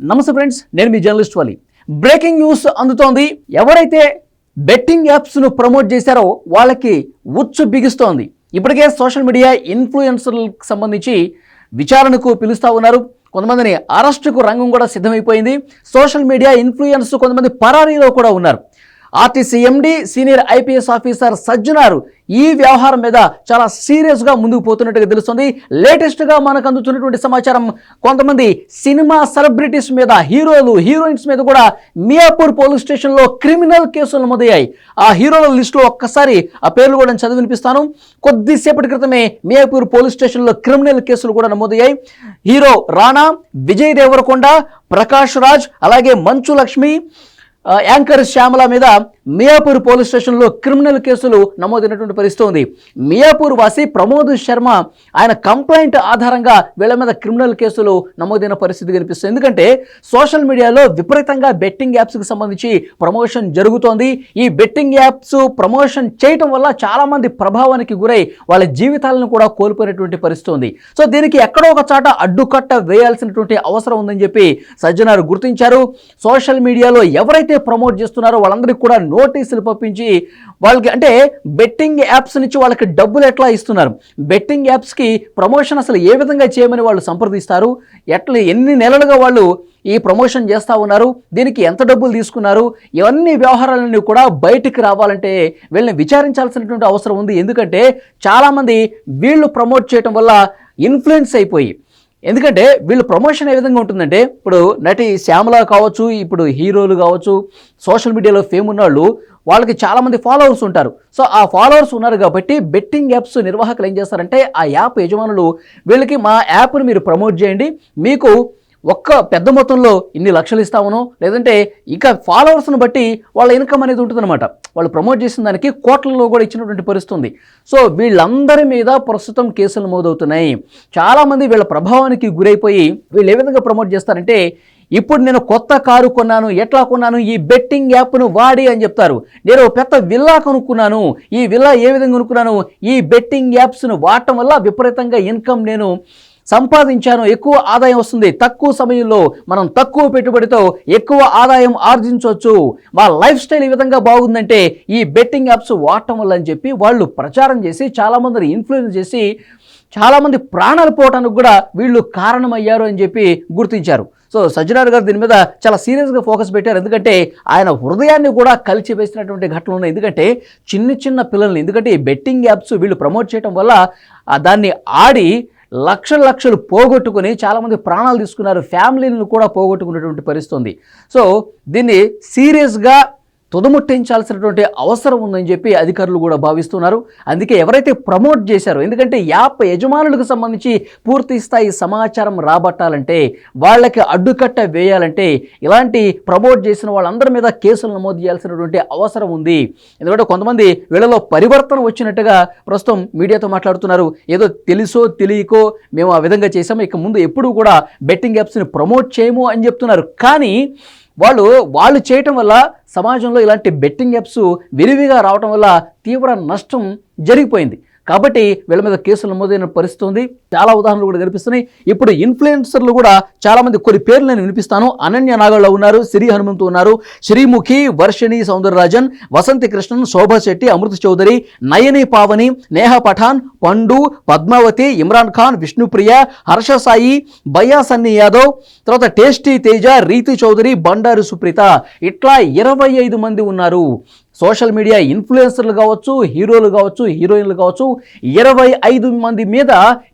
నమస్తే ఫ్రెండ్స్ నేను మీ జర్నలిస్ట్ వాలి. బ్రేకింగ్ న్యూస్ అందుతోంది. ఎవరైతే బెట్టింగ్ యాప్స్ను ప్రమోట్ చేశారో వాళ్ళకి ఉచ్చు బిగిస్తోంది. ఇప్పటికే సోషల్ మీడియా ఇన్ఫ్లుయెన్సర్లకు సంబంధించి విచారణకు పిలుస్తూ ఉన్నారు. కొంతమందిని అరెస్టుకు రంగం కూడా సిద్ధమైపోయింది. సోషల్ మీడియా ఇన్ఫ్లుయెన్స్ కొంతమంది పరారీలో కూడా ఉన్నారు. RTC MD senior IPS officer Sajjanar ఈ వ్యవహారం మీద చాలా సీరియస్గా ముందుకు పోతున్నట్టుగా తెలుస్తుంది. లేటెస్ట్గా మనకు అందుతున్నటువంటి సమాచారం కొంతమంది సినిమా సెలబ్రిటీస్ మీద హీరోలు హీరోయిన్స్ మీద కూడా మియాపూర్ పోలీస్ స్టేషన్లో క్రిమినల్ కేసులు నమోదయ్యాయి. ఆ హీరోల లిస్టులో ఒక్కసారి ఆ పేర్లు కూడా నేను చదివి వినిపిస్తాను. కొద్దిసేపటి క్రితమే మియాపూర్ పోలీస్ స్టేషన్లో క్రిమినల్ కేసులు కూడా నమోదయ్యాయి. హీరో రాణా విజయ్ దేవరకొండ ప్రకాష్ రాజ్ అలాగే మంచు లక్ష్మి యాంకర్ శ్యామల మీద మియాపూర్ పోలీస్ స్టేషన్లో క్రిమినల్ కేసులు నమోదైనటువంటి పరిస్థితి ఉంది. మియాపూర్ వాసి ప్రమోద్ శర్మ ఆయన కంప్లైంట్ ఆధారంగా వీళ్ళ మీద క్రిమినల్ కేసులు నమోదైన పరిస్థితి కనిపిస్తుంది. ఎందుకంటే సోషల్ మీడియాలో విపరీతంగా బెట్టింగ్ యాప్స్కి సంబంధించి ప్రమోషన్ జరుగుతోంది. ఈ బెట్టింగ్ యాప్స్ ప్రమోషన్ చేయటం వల్ల చాలామంది ప్రభావానికి గురై వాళ్ళ జీవితాలను కూడా కోల్పోయినటువంటి పరిస్థితి ఉంది. సో దీనికి ఎక్కడో ఒక చాట అడ్డుకట్ట వేయాల్సినటువంటి అవసరం ఉందని చెప్పి సజ్జనారు గుర్తించారు. సోషల్ మీడియాలో ఎవరైతే ప్రమోట్ చేస్తున్నారో వాళ్ళందరికీ కూడా నోటీసులు పంపించి వాళ్ళకి అంటే బెట్టింగ్ యాప్స్ నుంచి వాళ్ళకి డబ్బులు ఎట్లా ఇస్తున్నారు? బెట్టింగ్ యాప్స్కి ప్రమోషన్ అసలు ఏ విధంగా చేయమని వాళ్ళు సంప్రదిస్తారు? ఎట్లా ఎన్ని నెలలుగా వాళ్ళు ఈ ప్రమోషన్ చేస్తూ ఉన్నారు? దీనికి ఎంత డబ్బులు తీసుకున్నారు? ఇవన్నీ వ్యవహారాలన్నీ కూడా బయటికి రావాలంటే వీళ్ళని విచారించాల్సినటువంటి అవసరం ఉంది. ఎందుకంటే చాలామంది వీళ్ళు ప్రమోట్ చేయటం వల్ల ఇన్ఫ్లుయెన్స్ అయిపోయి ఎందుకంటే వీళ్ళు ప్రమోషన్ ఏ విధంగా ఉంటుందంటే ఇప్పుడు నటి శ్యామల కావచ్చు ఇప్పుడు హీరోలు కావచ్చు సోషల్ మీడియాలో ఫేమ్ ఉన్నవాళ్ళు వాళ్ళకి చాలామంది ఫాలోవర్స్ ఉంటారు. సో ఆ ఫాలోవర్స్ ఉన్నారు కాబట్టి బెట్టింగ్ యాప్స్ నిర్వాహకులు ఏం చేస్తారంటే ఆ యాప్ యజమానులు వీళ్ళకి మా యాప్ని మీరు ప్రమోట్ చేయండి మీకు ఒక్క పెద్ద మొత్తంలో ఇన్ని లక్షలు ఇస్తామను లేదంటే ఇక ఫాలోవర్స్ను బట్టి వాళ్ళ ఇన్కమ్ అనేది ఉంటుందన్నమాట. వాళ్ళు ప్రమోట్ చేసిన దానికి కోట్లలో కూడా ఇచ్చినటువంటి పరిస్థితుంది సో వీళ్ళందరి మీద ప్రస్తుతం కేసులు నమోదవుతున్నాయి. చాలామంది వీళ్ళ ప్రభావానికి గురైపోయి వీళ్ళు ఏ విధంగా ప్రమోట్ చేస్తారంటే ఇప్పుడు నేను కొత్త కారు కొన్నాను ఎట్లా కొన్నాను ఈ బెట్టింగ్ యాప్ను వాడి అని చెప్తారు. నేను పెద్ద విల్లా కొనుక్కున్నాను ఈ విల్లా ఏ విధంగా కొనుక్కున్నాను ఈ బెట్టింగ్ యాప్స్ను వాడటం వల్ల విపరీతంగా ఇన్కమ్ నేను సంపాదించాను ఎక్కువ ఆదాయం వస్తుంది. తక్కువ సమయంలో మనం తక్కువ పెట్టుబడితో ఎక్కువ ఆదాయం ఆర్జించవచ్చు. మా లైఫ్ స్టైల్ ఈ విధంగా బాగుందంటే ఈ బెట్టింగ్ యాప్స్ వాడటం వల్ల అని చెప్పి వాళ్ళు ప్రచారం చేసి చాలామందిని ఇన్ఫ్లుయెన్స్ చేసి చాలామంది ప్రాణాలు పోవటానికి కూడా వీళ్ళు కారణమయ్యారు అని చెప్పి గుర్తించారు. సో సజ్జనార్ గారు దీని మీద చాలా సీరియస్గా ఫోకస్ పెట్టారు. ఎందుకంటే ఆయన హృదయాన్ని కూడా కలిచివేసినటువంటి ఘటనలు ఉన్నాయి. ఎందుకంటే చిన్న చిన్న పిల్లల్ని ఎందుకంటే ఈ బెట్టింగ్ యాప్స్ వీళ్ళు ప్రమోట్ చేయడం వల్ల దాన్ని ఆడి లక్షల లక్షలు పోగొట్టుకుని చాలామంది ప్రాణాలు తీసుకున్నారు. ఫ్యామిలీలను కూడా పోగొట్టుకున్నటువంటి పరిస్థితి ఉంది. సో దీన్ని సీరియస్గా తుదముట్టించాల్సినటువంటి అవసరం ఉందని చెప్పి అధికారులు కూడా భావిస్తున్నారు. అందుకే ఎవరైతే ప్రమోట్ చేశారో ఎందుకంటే యాప్ యజమానులకు సంబంధించి పూర్తి స్థాయి సమాచారం రాబట్టాలంటే వాళ్ళకి అడ్డుకట్ట వేయాలంటే ఇలాంటి ప్రమోట్ చేసిన వాళ్ళందరి మీద కేసులు నమోదు చేయాల్సినటువంటి అవసరం ఉంది. ఎందుకంటే కొంతమంది వీళ్ళలో పరివర్తన వచ్చినట్టుగా ప్రస్తుతం మీడియాతో మాట్లాడుతున్నారు. ఏదో తెలుసో తెలియకో మేము ఆ విధంగా చేసాము ఇక ముందు ఎప్పుడూ కూడా బెట్టింగ్ యాప్స్ని ప్రమోట్ చేయము అని చెప్తున్నారు. కానీ వాళ్ళు వాళ్ళు చేయటం వల్ల సమాజంలో ఇలాంటి బెట్టింగ్ యాప్స్ విరివిగా రావటం వల్ల తీవ్ర నష్టం జరిగిపోయింది. కాబట్టి వీళ్ళ మీద కేసులు నమోదైన పరిస్థితి ఉంది. చాలా ఉదాహరణలు కూడా కనిపిస్తున్నాయి. ఇప్పుడు ఇన్ఫ్లుయెన్సర్లు కూడా చాలా మంది కొన్ని పేర్లు నేను వినిపిస్తాను. అనన్య నాగళ్ళ ఉన్నారు సిరి హనుమంతు ఉన్నారు శ్రీముఖి వర్షిణి సౌందరరాజన్ వసంతి కృష్ణన్ శోభా శెట్టి అమృత చౌదరి నయని పావని నేహ పఠాన్ పండు పద్మావతి ఇమ్రాన్ ఖాన్ విష్ణుప్రియ హర్ష సాయి బయ్యా సన్నీ యాదవ్ తర్వాత టేస్టీ తేజ రీతి చౌదరి బండారు సుప్రీత. ఇట్లా ఇరవై ఐదు మంది ఉన్నారు. సోషల్ మీడియా ఇన్ఫ్లుయెన్సర్లు కావచ్చు హీరోలు కావచ్చు హీరోయిన్లు కావచ్చు ఇరవై ఐదు మంది మీద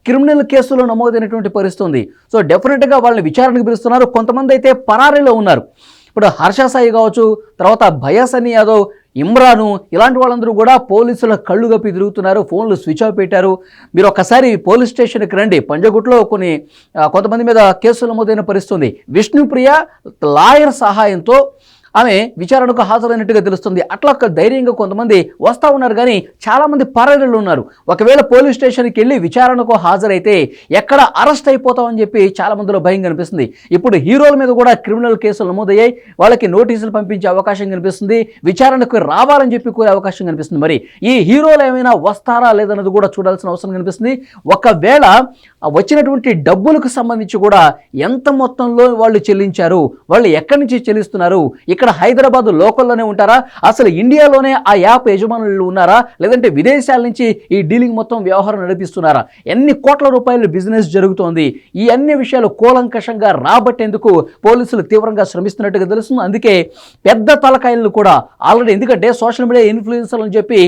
క్రిమినల్ కేసులు నమోదైనటువంటి పరిస్థితి ఉంది సో డెఫినెట్గా వాళ్ళని విచారణకు పిలుస్తున్నారు. కొంతమంది అయితే పరారీలో ఉన్నారు. ఇప్పుడు హర్షసాయి కావచ్చు తర్వాత భయాసని యాదవ్ ఇమ్రాను ఇలాంటి వాళ్ళందరూ కూడా పోలీసుల కళ్ళు గప్పి తిరుగుతున్నారు ఫోన్లు స్విచ్ ఆఫ్ పెట్టారు. మీరు ఒక్కసారి పోలీస్ స్టేషన్కి రండి. పంజగుట్లో కొన్ని కొంతమంది మీద కేసులు నమోదైన పరిస్థితి ఉంది విష్ణుప్రియ లాయర్ సహాయంతో ఆమె విచారణకు హాజరైనట్టుగా తెలుస్తుంది. అట్లా ఒక ధైర్యంగా కొంతమంది వస్తూ ఉన్నారు కానీ చాలామంది పరారీలు ఉన్నారు. ఒకవేళ పోలీస్ స్టేషన్కి వెళ్ళి విచారణకు హాజరైతే ఎక్కడ అరెస్ట్ అయిపోతామని చెప్పి చాలా మందిలో భయం కనిపిస్తుంది. ఇప్పుడు హీరోల మీద కూడా క్రిమినల్ కేసులు నమోదయ్యాయి. వాళ్ళకి నోటీసులు పంపించే అవకాశం కనిపిస్తుంది. విచారణకు రావాలని చెప్పి కోరే అవకాశం కనిపిస్తుంది. మరి ఈ హీరోలు ఏమైనా వస్తారా లేదన్నది కూడా చూడాల్సిన అవసరం కనిపిస్తుంది. ఒకవేళ వచ్చినటువంటి డబ్బులకు సంబంధించి కూడా ఎంత మొత్తంలో వాళ్ళు చెల్లించారు? వాళ్ళు ఎక్కడి నుంచి చెల్లిస్తున్నారు? ఇక్కడ హైదరాబాద్ లోకల్లోనే ఉంటారా? అసలు ఇండియాలోనే ఆ యాప్ యజమానులు ఉన్నారా? లేదంటే విదేశాల నుంచి ఈ డీలింగ్ మొత్తం వ్యవహారం నడిపిస్తున్నారా? ఎన్ని కోట్ల రూపాయల బిజినెస్ జరుగుతోంది? ఈ అన్ని విషయాలు కూలంకషంగా రాబట్టేందుకు పోలీసులు తీవ్రంగా శ్రమిస్తున్నట్టుగా తెలుస్తుంది. అందుకే పెద్ద తలకాయలను కూడా ఆల్రెడీ ఎందుకంటే సోషల్ మీడియా ఇన్ఫ్లుయెన్సర్లు అని చెప్పి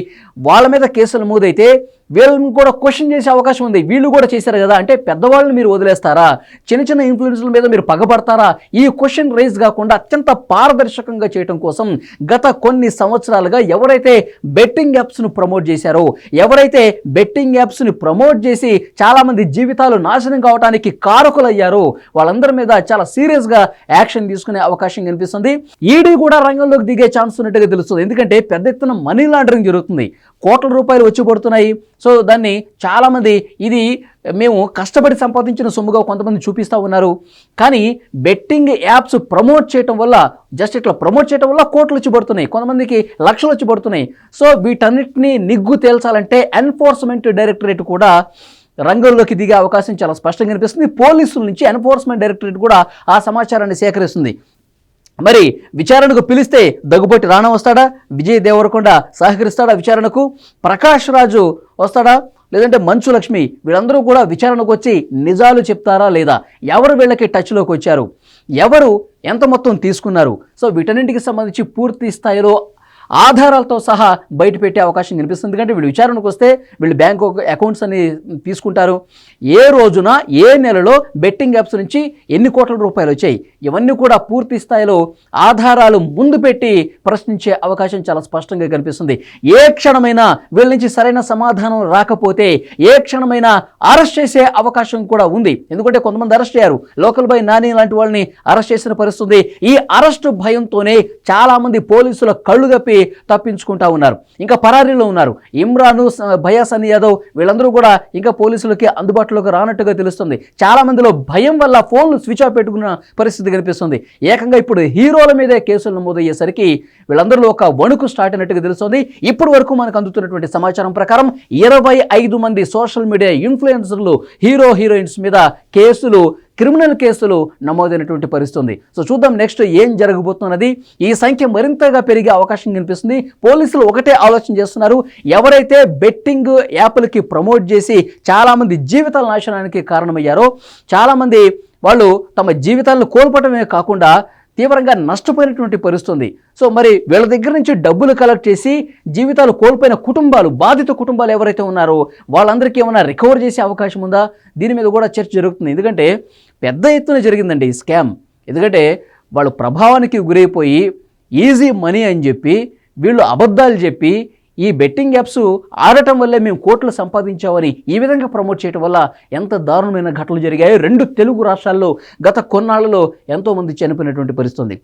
వాళ్ళ మీద కేసులు నమోదైతే వీళ్ళని కూడా క్వశ్చన్ చేసే అవకాశం ఉంది. వీళ్ళు కూడా చేశారు కదా? అంటే పెద్దవాళ్ళని మీరు వదిలేస్తారా? చిన్న చిన్న ఇన్ఫ్లుయెన్స్ల మీద మీరు పగబడతారా ఈ క్వశ్చన్ రైజ్ కాకుండా అత్యంత ఆకర్షకంగా చేయడం కోసం గత కొన్ని సంవత్సరాలుగా ఎవరైతే బెట్టింగ్ యాప్స్ను ప్రమోట్ చేశారో ఎవరైతే బెట్టింగ్ యాప్స్ని ప్రమోట్ చేసి చాలామంది జీవితాలు నాశనం కావడానికి కారకులయ్యారో వాళ్ళందరి మీద చాలా సీరియస్గా యాక్షన్ తీసుకునే అవకాశం కనిపిస్తుంది. ఈడీ కూడా రంగంలోకి దిగే ఛాన్స్ ఉన్నట్టుగా తెలుస్తుంది. ఎందుకంటే పెద్ద ఎత్తున మనీ లాండరింగ్ జరుగుతుంది. కోట్ల రూపాయలు వచ్చి పడుతున్నాయి. సో దాన్ని చాలామంది ఇది మేము కష్టపడి సంపాదించిన సొమ్ముగా కొంతమంది చూపిస్తూ ఉన్నారు. కానీ బెట్టింగ్ యాప్స్ ప్రమోట్ చేయటం వల్ల జస్ట్ ఇట్లా ప్రమోట్ చేయటం వల్ల కోట్లు వచ్చి పడుతున్నాయి కొంతమందికి లక్షలు వచ్చి పడుతున్నాయి సో వీటన్నిటిని నిగ్గు తేల్చాలంటే ఎన్ఫోర్స్మెంట్ డైరెక్టరేట్ కూడా రంగంలోకి దిగే అవకాశం చాలా స్పష్టంగా కనిపిస్తుంది. పోలీసుల నుంచి ఎన్ఫోర్స్మెంట్ డైరెక్టరేట్ కూడా ఆ సమాచారాన్ని సేకరిస్తుంది. మరి విచారణకు పిలిస్తే దగ్గుబట్టి రాణా వస్తాడా? విజయ్ దేవరకొండ సహకరిస్తాడా విచారణకు? ప్రకాష్ రాజు వస్తాడా? లేదంటే మంచు లక్ష్మి వీళ్ళందరూ కూడా విచారణకు వచ్చి నిజాలు చెప్తారా లేదా? ఎవరు వీళ్ళకి టచ్లోకి వచ్చారు? ఎవరు ఎంత మొత్తం తీసుకున్నారు? సో వీటన్నింటికి సంబంధించి పూర్తి స్థాయిలో ఆధారాలతో సహా బయట పెట్టే అవకాశం కనిపిస్తుంది. ఎందుకంటే వీళ్ళు విచారణకు వస్తే వీళ్ళు బ్యాంక్ అకౌంట్స్ అని తీసుకుంటారు. ఏ రోజున ఏ నెలలో బెట్టింగ్ యాప్స్ నుంచి ఎన్ని కోట్ల రూపాయలు వచ్చాయి? ఇవన్నీ కూడా పూర్తి స్థాయిలో ఆధారాలు ముందు పెట్టి ప్రశ్నించే అవకాశం చాలా స్పష్టంగా కనిపిస్తుంది. ఏ క్షణమైనా వీళ్ళ నుంచి సరైన సమాధానం రాకపోతే ఏ క్షణమైనా అరెస్ట్ చేసే అవకాశం కూడా ఉంది. ఎందుకంటే కొంతమంది అరెస్ట్ అయ్యారు. లోకల్ బై నాని లాంటి వాళ్ళని అరెస్ట్ చేసిన పరిస్థితి ఈ అరెస్టు భయంతోనే చాలామంది పోలీసుల కళ్ళు కప్పి తప్పించుకుంటా ఉన్నారు. ఇంకా పరారీలో ఉన్నారు. ఇమ్రాను స- భయా యాదవ్ వీళ్ళందరూ కూడా ఇంకా పోలీసులకి అందుబాటులోకి రానట్టుగా తెలుస్తుంది. చాలా మందిలో భయం వల్ల ఫోన్లు స్విచ్ ఆఫ్ పెట్టుకున్న పరిస్థితి కనిపిస్తుంది. ఏకంగా ఇప్పుడు హీరోల మీదే కేసులు నమోదయ్యేసరికి వీళ్ళందరిలో ఒక వణుకు స్టార్ట్ అయినట్టుగా తెలుస్తుంది. ఇప్పటి వరకు మనకు అందుతున్నటువంటి సమాచారం ప్రకారం ఇరవై ఐదు మంది సోషల్ మీడియా ఇన్ఫ్లుయెన్సర్లు హీరో హీరోయిన్స్ మీద కేసులు క్రిమినల్ కేసులు నమోదైనటువంటి పరిస్థితి ఉంది సో చూద్దాం నెక్స్ట్ ఏం జరగబోతున్నది. ఈ సంఖ్య మరింతగా పెరిగే అవకాశం కనిపిస్తుంది. పోలీసులు ఒకటే ఆలోచన చేస్తున్నారు. ఎవరైతే బెట్టింగ్ యాప్లకి ప్రమోట్ చేసి చాలామంది జీవితాల నాశనానికి కారణమయ్యారో చాలామంది వాళ్ళు తమ జీవితాలను కోల్పోవటమే కాకుండా తీవ్రంగా నష్టపోయినటువంటి పరిస్థితుంది. సో మరి వీళ్ళ దగ్గర నుంచి డబ్బులు కలెక్ట్ చేసి జీవితాలు కోల్పోయిన కుటుంబాలు బాధిత కుటుంబాలు ఎవరైతే ఉన్నారో వాళ్ళందరికీ ఏమైనా రికవర్ చేసే అవకాశం ఉందా? దీని మీద కూడా చర్చ జరుగుతుంది. ఎందుకంటే పెద్ద ఎత్తున జరిగిందండి ఈ స్కామ్. ఎందుకంటే వాళ్ళు ప్రభావానికి గురైపోయి ఈజీ మనీ అని చెప్పి వీళ్ళు అబద్ధాలు చెప్పి ఈ బెట్టింగ్ యాప్స్ ఆడటం వల్లే మేము కోట్లు సంపాదించామని ఈ విధంగా ప్రమోట్ చేయడం వల్ల ఎంత దారుణమైన ఘటనలు జరిగాయో రెండు తెలుగు రాష్ట్రాల్లో గత కొన్నాళ్ళలో ఎంతోమంది చనిపోయినటువంటి పరిస్థితుంది.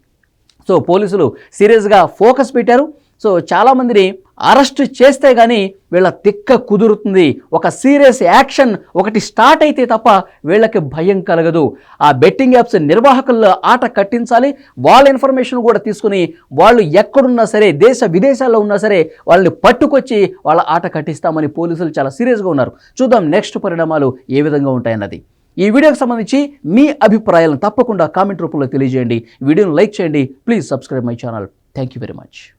సో పోలీసులు సీరియస్గా ఫోకస్ పెట్టారు. సో చాలామందిని అరెస్ట్ చేస్తే కానీ వీళ్ళ తిక్క కుదురుతుంది. ఒక సీరియస్ యాక్షన్ ఒకటి స్టార్ట్ అయితే తప్ప వీళ్ళకి భయం కలగదు. ఆ బెట్టింగ్ యాప్స్ నిర్వాహకుల్లో ఆట కట్టించాలి. వాళ్ళ ఇన్ఫర్మేషన్ కూడా తీసుకుని వాళ్ళు ఎక్కడున్నా సరే దేశ విదేశాల్లో ఉన్నా సరే వాళ్ళని పట్టుకొచ్చి వాళ్ళ ఆట కట్టిస్తామని పోలీసులు చాలా సీరియస్గా ఉన్నారు. చూద్దాం నెక్స్ట్ పరిణామాలు ఏ విధంగా ఉంటాయన్నది. ఈ వీడియోకి సంబంధించి మీ అభిప్రాయాలను తప్పకుండా కామెంట్ రూపంలో తెలియజేయండి. వీడియోను లైక్ చేయండి. Please subscribe my channel. Thank you very much.